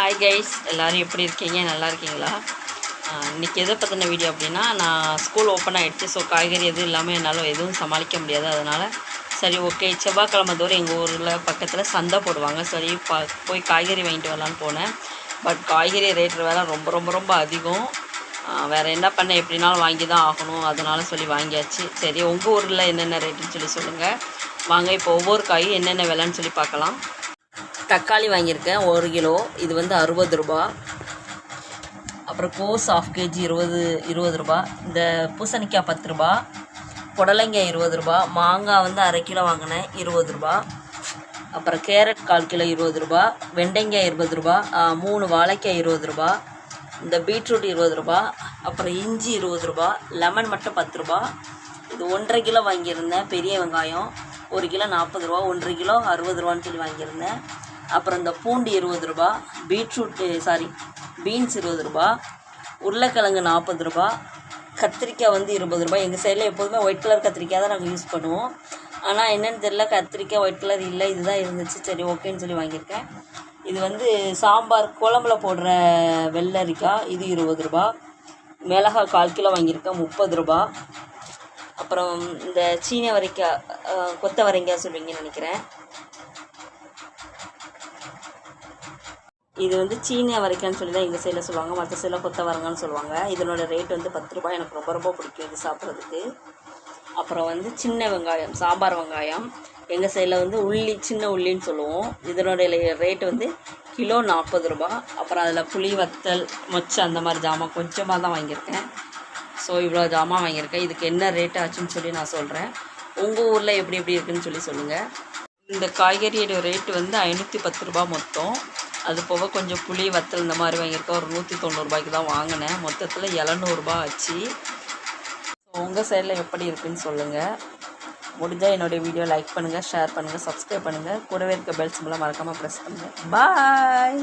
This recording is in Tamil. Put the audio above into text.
ஹாய் கைஸ் எல்லோரும் எப்படி இருக்கீங்க? நல்லா இருக்கீங்களா? இன்றைக்கி எதை பற்றின வீடியோ அப்படின்னா நான் ஸ்கூல் ஓப்பன் ஆகிடுச்சு ஸோ காய்கறி எதுவும் இல்லாமல் என்னால் எதுவும் சமாளிக்க முடியாது. அதனால் சரி ஓகே செவ்வாய்க்கிழமை தோறும் எங்கள் ஊரில் பக்கத்தில் சந்தை போடுவாங்க. சரி பா போய் காய்கறி வாங்கிட்டு வரலான்னு போனேன். பட் காய்கறி ரேட்டு வேலை ரொம்ப ரொம்ப ரொம்ப அதிகம். வேறு என்ன பண்ண எப்படினாலும் வாங்கி தான் ஆகணும். அதனால சொல்லி வாங்கியாச்சு. சரி உங்கள் ஊரில் என்னென்ன ரேட்டுன்னு சொல்லி சொல்லுங்கள் வாங்க இப்போ ஒவ்வொரு காயும் என்னென்ன விலைன்னு சொல்லி பார்க்கலாம். தக்காளி வாங்கியிருக்கேன் ஒரு கிலோ. இது வந்து அறுபது ரூபா. அப்புறம் கோஸ் ஆஃப் கேஜி இருபது இருபது ரூபா. இந்த பூசணிக்காய் பத்து ரூபா. புடலங்காய் இருபது ரூபா. மாங்காய் வந்து அரை கிலோ வாங்கினேன் இருபது ரூபா. அப்புறம் கேரட் கால் கிலோ இருபது ரூபா. வெண்டைக்காய் இருபது ரூபா. மூணு வாழைக்காய் இருபது ரூபா. இந்த பீட்ரூட் இருபது ரூபா. அப்புறம் இஞ்சி இருபது ரூபா. லெமன் மட்டும் பத்து ரூபா. இது ஒன்றரை கிலோ வாங்கியிருந்தேன் பெரிய வெங்காயம். ஒரு கிலோ நாற்பது ரூபா. ஒன்றரை கிலோ அறுபது ரூபான்னு சொல்லி வாங்கியிருந்தேன். அப்புறம் இந்த பூண்டு இருபது ரூபா பீட்ரூட்டு சாரி பீன்ஸ் இருபது ரூபா உருளைக்கிழங்கு நாற்பது ரூபா கத்திரிக்காய் வந்து இருபது ரூபாய் எங்கள் சைடில் எப்போதுமே ஒயிட் கலர் கத்திரிக்காய் தான் நாங்கள் யூஸ் பண்ணுவோம். ஆனால் என்னென்னு தெரில கத்திரிக்காய் ஒயிட் கலர் இல்லை இதுதான் இருந்துச்சு. சரி ஓகேன்னு சொல்லி வாங்கியிருக்கேன். இது வந்து சாம்பார் குழம்புல போடுற வெள்ளரிக்காய் இது இருபது ரூபா. மிளகாய் கால் கிலோ வாங்கியிருக்கேன் முப்பது ரூபா. அப்புறம் இந்த சீன வரைக்காய் கொத்தவரைங்காய் சொல்லுவீங்கன்னு நினைக்கிறேன். இது வந்து சீனி அவரைக்கான்னு சொல்லி தான் எங்கள் சைடில் சொல்லுவாங்க. மற்ற சைடில் கொத்தவரங்கன்னு சொல்லுவாங்க. இதனோட ரேட் வந்து பத்து ரூபாய். எனக்கு ரொம்ப ரொம்ப பிடிக்கும் இது சாப்பிட்றதுக்கு. அப்புறம் வந்து சின்ன வெங்காயம் சாம்பார் வெங்காயம். எங்கள் சைடில் வந்து உள்ளி சின்ன உள்ளின்னு சொல்லுவோம். இதனுடைய ரேட் வந்து கிலோ நாற்பது ரூபா அப்புறம் அதில் புளி வத்தல் மொச்சை அந்த மாதிரி ஜாமான் கொஞ்சமாக தான் வாங்கியிருக்கேன். ஸோ இவ்வளோ ஜாமான் வாங்கியிருக்கேன். இதுக்கு என்ன ரேட் ஆச்சுன்னு சொல்லி நான் சொல்கிறேன் உங்கள் ஊரில் எப்படி எப்படி இருக்குன்னு சொல்லி சொல்லுங்கள் இந்த காய்கறியோட ரேட்டு வந்து ஐநூற்றி பத்து ரூபா மொத்தம். அது போக கொஞ்சம் புளி வத்தல் இந்த மாதிரி வாங்கியிருக்கேன். ஒரு நூற்றி தொண்ணூறுபாய்க்கு தான் வாங்கினேன். மொத்தத்தில் எழுநூறுபா ஆச்சு. உங்கள் சைடில் எப்படி இருக்குன்னு சொல்லுங்கள் முடிஞ்சால் என்னுடைய வீடியோ லைக் பண்ணுங்கள் ஷேர் பண்ணுங்கள் சப்ஸ்கிரைப் பண்ணுங்கள் கூடவே இருக்க பெல் சிம்பிளாக மறக்காமல் ப்ரெஸ் பண்ணுங்கள் பாய்